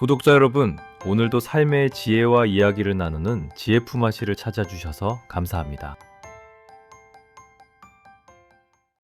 구독자 여러분, 오늘도 삶의 지혜와 이야기를 나누는 지혜 품앗이를 찾아주셔서 감사합니다.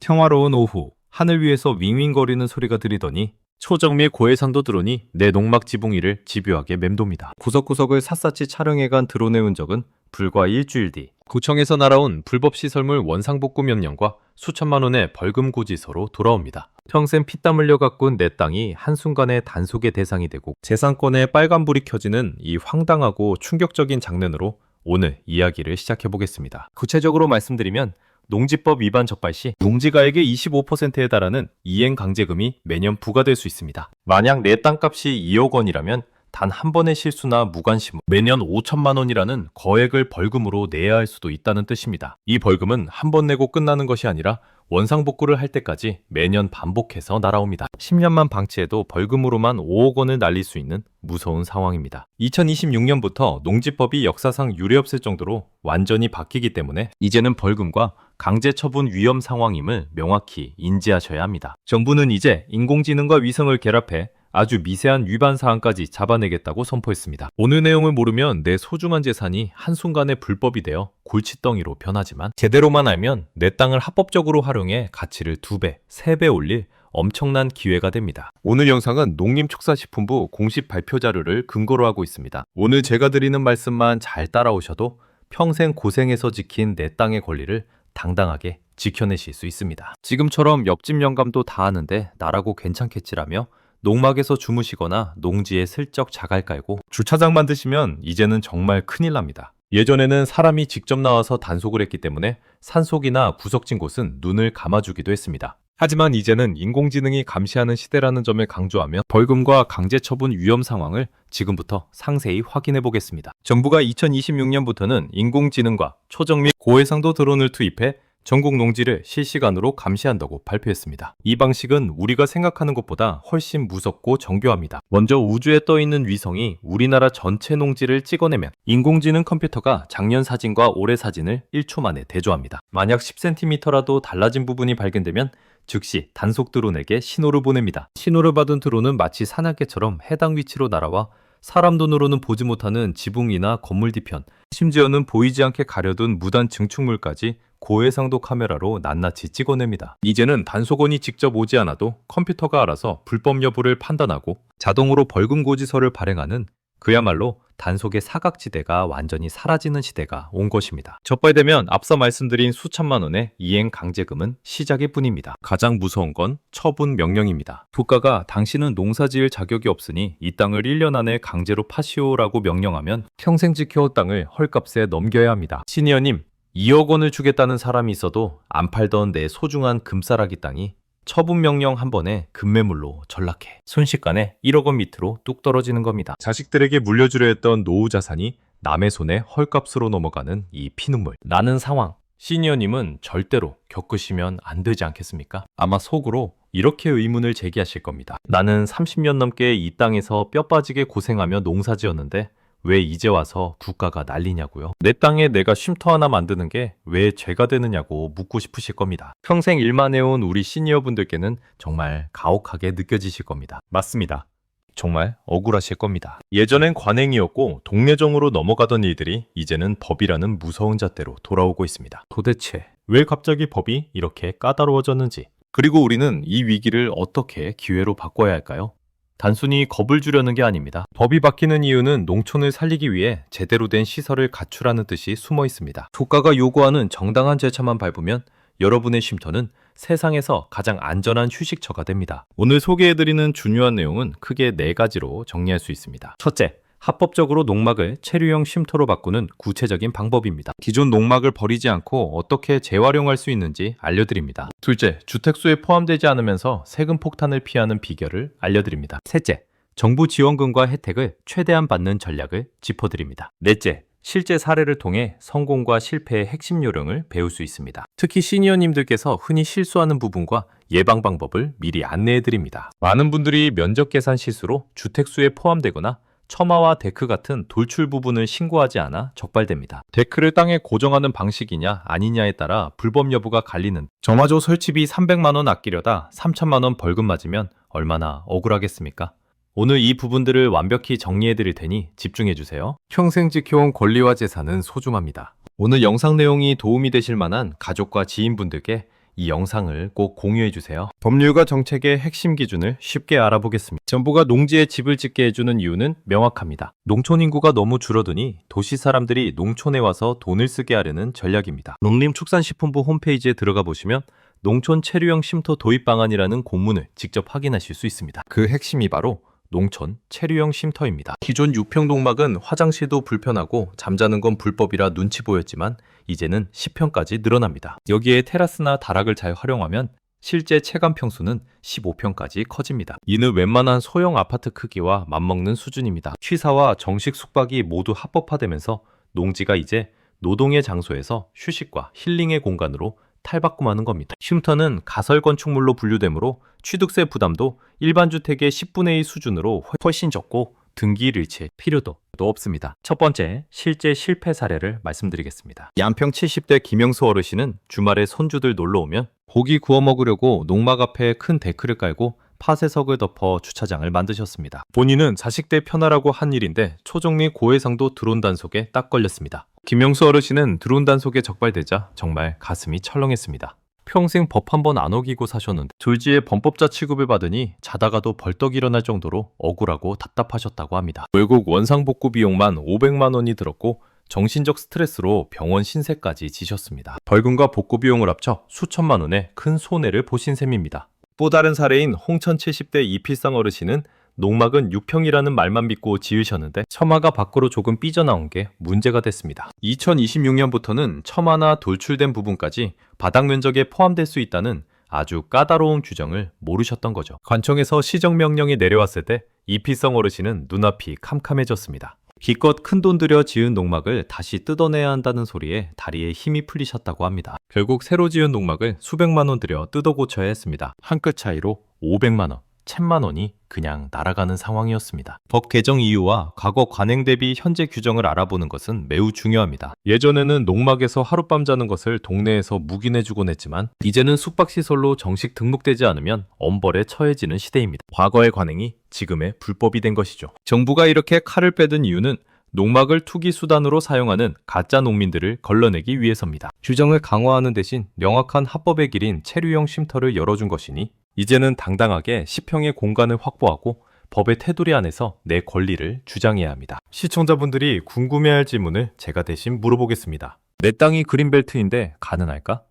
평화로운 오후, 하늘 위에서 윙윙거리는 소리가 들리더니 초정미의 고해상도 드론이 내 농막 지붕 위를 집요하게 맴돕니다. 구석구석을 샅샅이 촬영해간 드론의 흔적은 불과 일주일 뒤 구청에서 날아온 불법 시설물 원상복구 명령과 수천만 원의 벌금 고지서로 돌아옵니다. 평생 피땀 흘려 가꾼 내 땅이 한순간에 단속의 대상이 되고 재산권에 빨간불이 켜지는 이 황당하고 충격적인 장면으로 오늘 이야기를 시작해 보겠습니다. 구체적으로 말씀드리면 농지법 위반 적발 시 농지가액의 25%에 달하는 이행 강제금이 매년 부과될 수 있습니다. 만약 내 땅값이 2억 원이라면 단 한 번의 실수나 무관심 매년 5천만 원이라는 거액을 벌금으로 내야 할 수도 있다는 뜻입니다. 이 벌금은 한 번 내고 끝나는 것이 아니라 원상복구를 할 때까지 매년 반복해서 날아옵니다. 10년만 방치해도 벌금으로만 5억 원을 날릴 수 있는 무서운 상황입니다. 2026년부터 농지법이 역사상 유례없을 정도로 완전히 바뀌기 때문에 이제는 벌금과 강제 처분 위험 상황임을 명확히 인지하셔야 합니다. 정부는 이제 인공지능과 위성을 결합해 아주 미세한 위반 사항까지 잡아내겠다고 선포했습니다. 오늘 내용을 모르면 내 소중한 재산이 한순간에 불법이 되어 골칫덩이로 변하지만 제대로만 알면 내 땅을 합법적으로 활용해 가치를 두 배, 세배 올릴 엄청난 기회가 됩니다. 오늘 영상은 농림축산식품부 공식 발표 자료를 근거로 하고 있습니다. 오늘 제가 드리는 말씀만 잘 따라오셔도 평생 고생해서 지킨 내 땅의 권리를 당당하게 지켜내실 수 있습니다. 지금처럼 옆집 영감도 다 하는데 나라고 괜찮겠지라며 농막에서 주무시거나 농지에 슬쩍 자갈 깔고 주차장 만드시면 이제는 정말 큰일 납니다. 예전에는 사람이 직접 나와서 단속을 했기 때문에 산속이나 구석진 곳은 눈을 감아주기도 했습니다. 하지만 이제는 인공지능이 감시하는 시대라는 점을 강조하며 벌금과 강제 처분 위험 상황을 지금부터 상세히 확인해 보겠습니다. 정부가 2026년부터는 인공지능과 초정 및 고해상도 드론을 투입해 전국 농지를 실시간으로 감시한다고 발표했습니다. 이 방식은 우리가 생각하는 것보다 훨씬 무섭고 정교합니다. 먼저 우주에 떠 있는 위성이 우리나라 전체 농지를 찍어내면 인공지능 컴퓨터가 작년 사진과 올해 사진을 1초 만에 대조합니다. 만약 10cm라도 달라진 부분이 발견되면 즉시 단속 드론에게 신호를 보냅니다. 신호를 받은 드론은 마치 사냥개처럼 해당 위치로 날아와 사람 눈으로는 보지 못하는 지붕이나 건물 뒤편, 심지어는 보이지 않게 가려둔 무단 증축물까지 고해상도 카메라로 낱낱이 찍어냅니다. 이제는 단속원이 직접 오지 않아도 컴퓨터가 알아서 불법 여부를 판단하고 자동으로 벌금 고지서를 발행하는 그야말로 단속의 사각지대가 완전히 사라지는 시대가 온 것입니다. 적발되면 앞서 말씀드린 수천만 원의 이행 강제금은 시작일 뿐입니다. 가장 무서운 건 처분 명령입니다. 국가가 당신은 농사 지을 자격이 없으니 이 땅을 1년 안에 강제로 파시오라고 명령하면 평생 지켜온 땅을 헐값에 넘겨야 합니다. 시니어님, 2억 원을 주겠다는 사람이 있어도 안 팔던 내 소중한 금싸라기 땅이 처분 명령 한 번에 급매물로 전락해 순식간에 1억 원 밑으로 뚝 떨어지는 겁니다. 자식들에게 물려주려 했던 노후 자산이 남의 손에 헐값으로 넘어가는 이 피눈물. 나는 상황. 시니어님은 절대로 겪으시면 안 되지 않겠습니까? 아마 속으로 이렇게 의문을 제기하실 겁니다. 나는 30년 넘게 이 땅에서 뼈 빠지게 고생하며 농사 지었는데 왜 이제 와서 국가가 난리냐고요? 내 땅에 내가 쉼터 하나 만드는 게 왜 죄가 되느냐고 묻고 싶으실 겁니다. 평생 일만 해온 우리 시니어분들께는 정말 가혹하게 느껴지실 겁니다. 맞습니다. 정말 억울하실 겁니다. 예전엔 관행이었고 동네정으로 넘어가던 일들이 이제는 법이라는 무서운 잣대로 돌아오고 있습니다. 도대체 왜 갑자기 법이 이렇게 까다로워졌는지 그리고 우리는 이 위기를 어떻게 기회로 바꿔야 할까요? 단순히 겁을 주려는 게 아닙니다. 법이 바뀌는 이유는 농촌을 살리기 위해 제대로 된 시설을 갖추라는 뜻이 숨어 있습니다. 국가가 요구하는 정당한 절차만 밟으면 여러분의 쉼터는 세상에서 가장 안전한 휴식처가 됩니다. 오늘 소개해드리는 중요한 내용은 크게 네 가지로 정리할 수 있습니다. 첫째, 합법적으로 농막을 체류형 쉼터로 바꾸는 구체적인 방법입니다. 기존 농막을 버리지 않고 어떻게 재활용할 수 있는지 알려드립니다. 둘째, 주택수에 포함되지 않으면서 세금 폭탄을 피하는 비결을 알려드립니다. 셋째, 정부 지원금과 혜택을 최대한 받는 전략을 짚어드립니다. 넷째, 실제 사례를 통해 성공과 실패의 핵심 요령을 배울 수 있습니다. 특히 시니어님들께서 흔히 실수하는 부분과 예방 방법을 미리 안내해 드립니다. 많은 분들이 면적 계산 실수로 주택수에 포함되거나 처마와 데크 같은 돌출 부분을 신고하지 않아 적발됩니다. 데크를 땅에 고정하는 방식이냐 아니냐에 따라 불법 여부가 갈리는 점화조 설치비 300만 원 아끼려다 3천만 원 벌금 맞으면 얼마나 억울하겠습니까? 오늘 이 부분들을 완벽히 정리해 드릴 테니 집중해 주세요. 평생 지켜온 권리와 재산은 소중합니다. 오늘 영상 내용이 도움이 되실 만한 가족과 지인분들께 이 영상을 꼭 공유해 주세요. 법률과 정책의 핵심 기준을 쉽게 알아보겠습니다. 정부가 농지에 집을 짓게 해주는 이유는 명확합니다. 농촌 인구가 너무 줄어드니 도시 사람들이 농촌에 와서 돈을 쓰게 하려는 전략입니다. 농림축산식품부 홈페이지에 들어가 보시면 농촌 체류형 쉼터 도입 방안이라는 공문을 직접 확인하실 수 있습니다. 그 핵심이 바로 농촌 체류형 쉼터입니다. 기존 유평 농막은 화장실도 불편하고 잠자는 건 불법이라 눈치 보였지만 이제는 10평까지 늘어납니다. 여기에 테라스나 다락을 잘 활용하면 실제 체감 평수는 15평까지 커집니다. 이는 웬만한 소형 아파트 크기와 맞먹는 수준입니다. 취사와 정식 숙박이 모두 합법화되면서 농지가 이제 노동의 장소에서 휴식과 힐링의 공간으로 탈바꿈하는 겁니다. 쉼터는 가설 건축물로 분류되므로 취득세 부담도 일반 주택의 10분의 1 수준으로 훨씬 적고 등기 일치 필요도 없습니다. 첫 번째, 실제 실패 사례를 말씀드리겠습니다. 양평 70대 김영수 어르신은 주말에 손주들 놀러 오면 고기 구워 먹으려고 농막 앞에 큰 데크를 깔고 파쇄석을 덮어 주차장을 만드셨습니다. 본인은 자식들 편하라고 한 일인데 초정미 고해상도 드론 단속에 딱 걸렸습니다. 김영수 어르신은 드론 단속에 적발되자 정말 가슴이 철렁했습니다. 평생 법 한 번 안 어기고 사셨는데 졸지에 범법자 취급을 받으니 자다가도 벌떡 일어날 정도로 억울하고 답답하셨다고 합니다. 결국 원상복구 비용만 500만 원이 들었고 정신적 스트레스로 병원 신세까지 지셨습니다. 벌금과 복구 비용을 합쳐 수천만 원의 큰 손해를 보신 셈입니다. 또 다른 사례인 홍천 70대 이필상 어르신은 농막은 6평이라는 말만 믿고 지으셨는데 처마가 밖으로 조금 삐져나온 게 문제가 됐습니다. 2026년부터는 처마나 돌출된 부분까지 바닥 면적에 포함될 수 있다는 아주 까다로운 규정을 모르셨던 거죠. 관청에서 시정명령이 내려왔을 때 이필성 어르신은 눈앞이 캄캄해졌습니다. 기껏 큰 돈 들여 지은 농막을 다시 뜯어내야 한다는 소리에 다리에 힘이 풀리셨다고 합니다. 결국 새로 지은 농막을 수백만 원 들여 뜯어 고쳐야 했습니다. 한 끗 차이로 500만 원, 1000만 원이 그냥 날아가는 상황이었습니다. 법 개정 이유와 과거 관행 대비 현재 규정을 알아보는 것은 매우 중요합니다. 예전에는 농막에서 하룻밤 자는 것을 동네에서 묵인해주곤 했지만 이제는 숙박시설로 정식 등록되지 않으면 엄벌에 처해지는 시대입니다. 과거의 관행이 지금의 불법이 된 것이죠. 정부가 이렇게 칼을 빼든 이유는 농막을 투기 수단으로 사용하는 가짜 농민들을 걸러내기 위해서입니다. 규정을 강화하는 대신 명확한 합법의 길인 체류형 쉼터를 열어준 것이니 이제는 당당하게 10평의 공간을 확보하고 법의 테두리 안에서 내 권리를 주장해야 합니다. 시청자분들이 궁금해할 질문을 제가 대신 물어보겠습니다. 내 땅이 그린벨트인데 가능할까?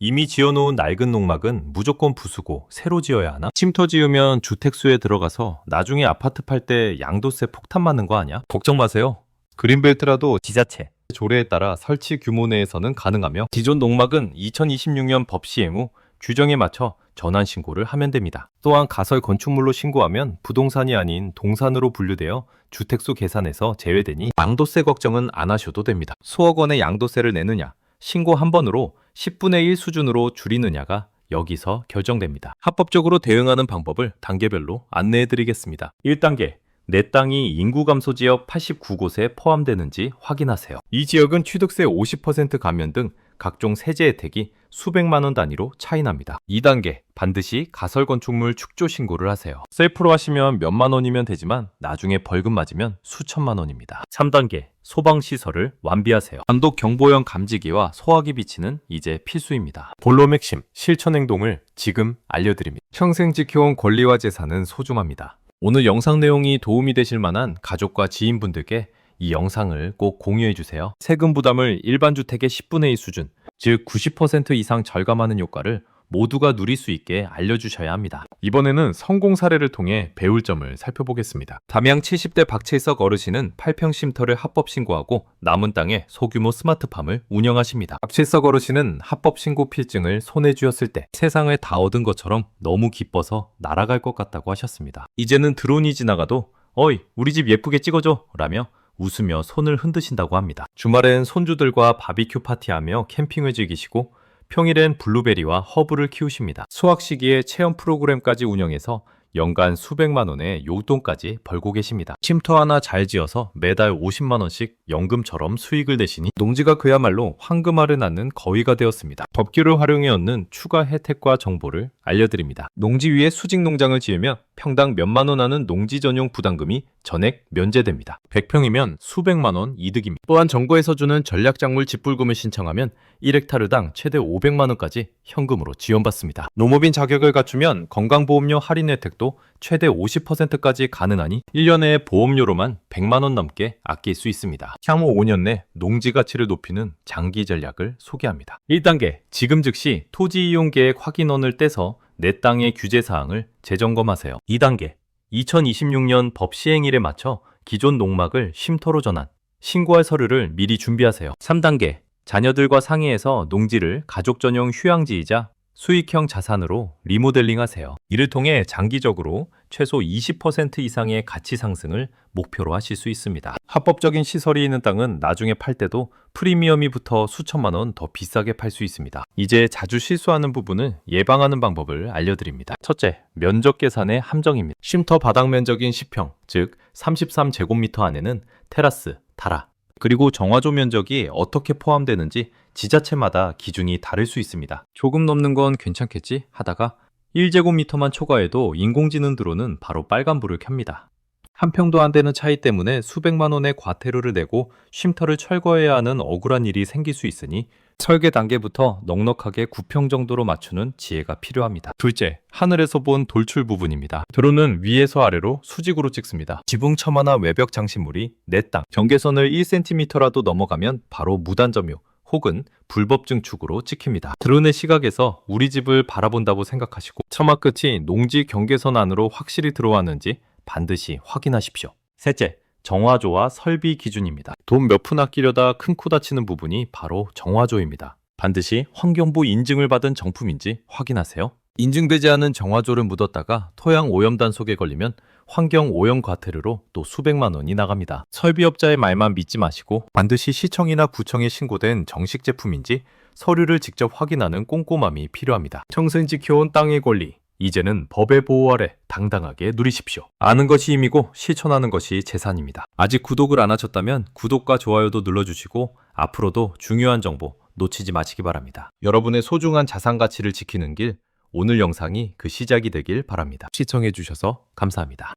이미 지어놓은 낡은 농막은 무조건 부수고 새로 지어야 하나? 쉼터 지으면 주택수에 들어가서 나중에 아파트 팔 때 양도세 폭탄 맞는 거 아니야? 걱정 마세요. 그린벨트라도 지자체, 조례에 따라 설치 규모 내에서는 가능하며 기존 농막은 2026년 법 시행 후 규정에 맞춰 전환 신고를 하면 됩니다. 또한 가설 건축물로 신고하면 부동산이 아닌 동산으로 분류되어 주택수 계산에서 제외되니 양도세 걱정은 안 하셔도 됩니다. 수억 원의 양도세를 내느냐, 신고 한 번으로 10분의 1 수준으로 줄이느냐가 여기서 결정됩니다. 합법적으로 대응하는 방법을 단계별로 안내해 드리겠습니다. 1단계. 내 땅이 인구 감소 지역 89곳에 포함되는지 확인하세요. 이 지역은 취득세 50% 감면 등 각종 세제 혜택이 수백만 원 단위로 차이납니다. 2단계 반드시 가설 건축물 축조 신고를 하세요. 셀프로 하시면 몇만 원이면 되지만 나중에 벌금 맞으면 수천만 원입니다. 3단계 소방 시설을 완비하세요. 단독 경보형 감지기와 소화기 비치는 이제 필수입니다. 본론 핵심 실천 행동을 지금 알려드립니다. 평생 지켜온 권리와 재산은 소중합니다. 오늘 영상 내용이 도움이 되실 만한 가족과 지인분들께 이 영상을 꼭 공유해 주세요. 세금 부담을 일반 주택의 10분의 1 수준, 즉 90% 이상 절감하는 효과를 모두가 누릴 수 있게 알려주셔야 합니다. 이번에는 성공 사례를 통해 배울 점을 살펴보겠습니다. 담양 70대 박채석 어르신은 8평 쉼터를 합법 신고하고 남은 땅에 소규모 스마트팜을 운영하십니다. 박채석 어르신은 합법 신고 필증을 손에 쥐었을 때 세상을 다 얻은 것처럼 너무 기뻐서 날아갈 것 같다고 하셨습니다. 이제는 드론이 지나가도 어이 우리 집 예쁘게 찍어줘 라며 웃으며 손을 흔드신다고 합니다. 주말엔 손주들과 바비큐 파티하며 캠핑을 즐기시고 평일엔 블루베리와 허브를 키우십니다. 수학 시기에 체험 프로그램까지 운영해서 연간 수백만 원의 용돈까지 벌고 계십니다. 쉼터 하나 잘 지어서 매달 50만 원씩 연금처럼 수익을 내시니 농지가 그야말로 황금알을 낳는 거위가 되었습니다. 법규를 활용해 얻는 추가 혜택과 정보를 알려드립니다. 농지 위에 수직 농장을 지으며 평당 몇만 원 하는 농지 전용 부담금이 전액 면제됩니다. 100평이면 수백만 원 이득입니다. 또한 정부에서 주는 전략작물 집불금을 신청하면 1헥타르당 최대 500만 원까지 현금으로 지원받습니다. 농업인 자격을 갖추면 건강보험료 할인 혜택도 최대 50%까지 가능하니 1년에 보험료로만 100만 원 넘게 아낄 수 있습니다. 향후 5년 내 농지 가치를 높이는 장기 전략을 소개합니다. 1단계 지금 즉시 토지 이용 계획 확인원을 떼서 내 땅의 규제 사항을 재점검하세요. 2단계 2026년 법 시행일에 맞춰 기존 농막을 쉼터로 전환, 신고할 서류를 미리 준비하세요. 3단계 자녀들과 상의해서 농지를 가족 전용 휴양지이자 수익형 자산으로 리모델링 하세요. 이를 통해 장기적으로 최소 20% 이상의 가치 상승을 목표로 하실 수 있습니다. 합법적인 시설이 있는 땅은 나중에 팔 때도 프리미엄이 붙어 수천만 원 더 비싸게 팔 수 있습니다. 이제 자주 실수하는 부분을 예방하는 방법을 알려드립니다. 첫째, 면적 계산의 함정입니다. 쉼터 바닥 면적인 10평, 즉 33제곱미터 안에는 테라스, 다라, 그리고 정화조 면적이 어떻게 포함되는지 지자체마다 기준이 다를 수 있습니다. 조금 넘는 건 괜찮겠지 하다가 1제곱미터만 초과해도 인공지능 드론은 바로 빨간불을 켭니다. 한 평도 안 되는 차이 때문에 수백만 원의 과태료를 내고 쉼터를 철거해야 하는 억울한 일이 생길 수 있으니 설계 단계부터 넉넉하게 9평 정도로 맞추는 지혜가 필요합니다. 둘째, 하늘에서 본 돌출 부분입니다. 드론은 위에서 아래로 수직으로 찍습니다. 지붕 처마나 외벽 장식물이 내 땅, 경계선을 1cm라도 넘어가면 바로 무단점유, 혹은 불법 증축으로 찍힙니다. 드론의 시각에서 우리 집을 바라본다고 생각하시고 처마 끝이 농지 경계선 안으로 확실히 들어왔는지 반드시 확인하십시오. 셋째, 정화조와 설비 기준입니다. 돈 몇 푼 아끼려다 큰 코 다치는 부분이 바로 정화조입니다. 반드시 환경부 인증을 받은 정품인지 확인하세요. 인증되지 않은 정화조를 묻었다가 토양 오염 단속에 걸리면 환경 오염 과태료로 또 수백만 원이 나갑니다. 설비업자의 말만 믿지 마시고 반드시 시청이나 구청에 신고된 정식 제품인지 서류를 직접 확인하는 꼼꼼함이 필요합니다. 평생 지켜온 땅의 권리, 이제는 법의 보호 아래 당당하게 누리십시오. 아는 것이 힘이고 실천하는 것이 재산입니다. 아직 구독을 안 하셨다면 구독과 좋아요도 눌러주시고 앞으로도 중요한 정보 놓치지 마시기 바랍니다. 여러분의 소중한 자산 가치를 지키는 길 오늘 영상이 그 시작이 되길 바랍니다. 시청해주셔서 감사합니다.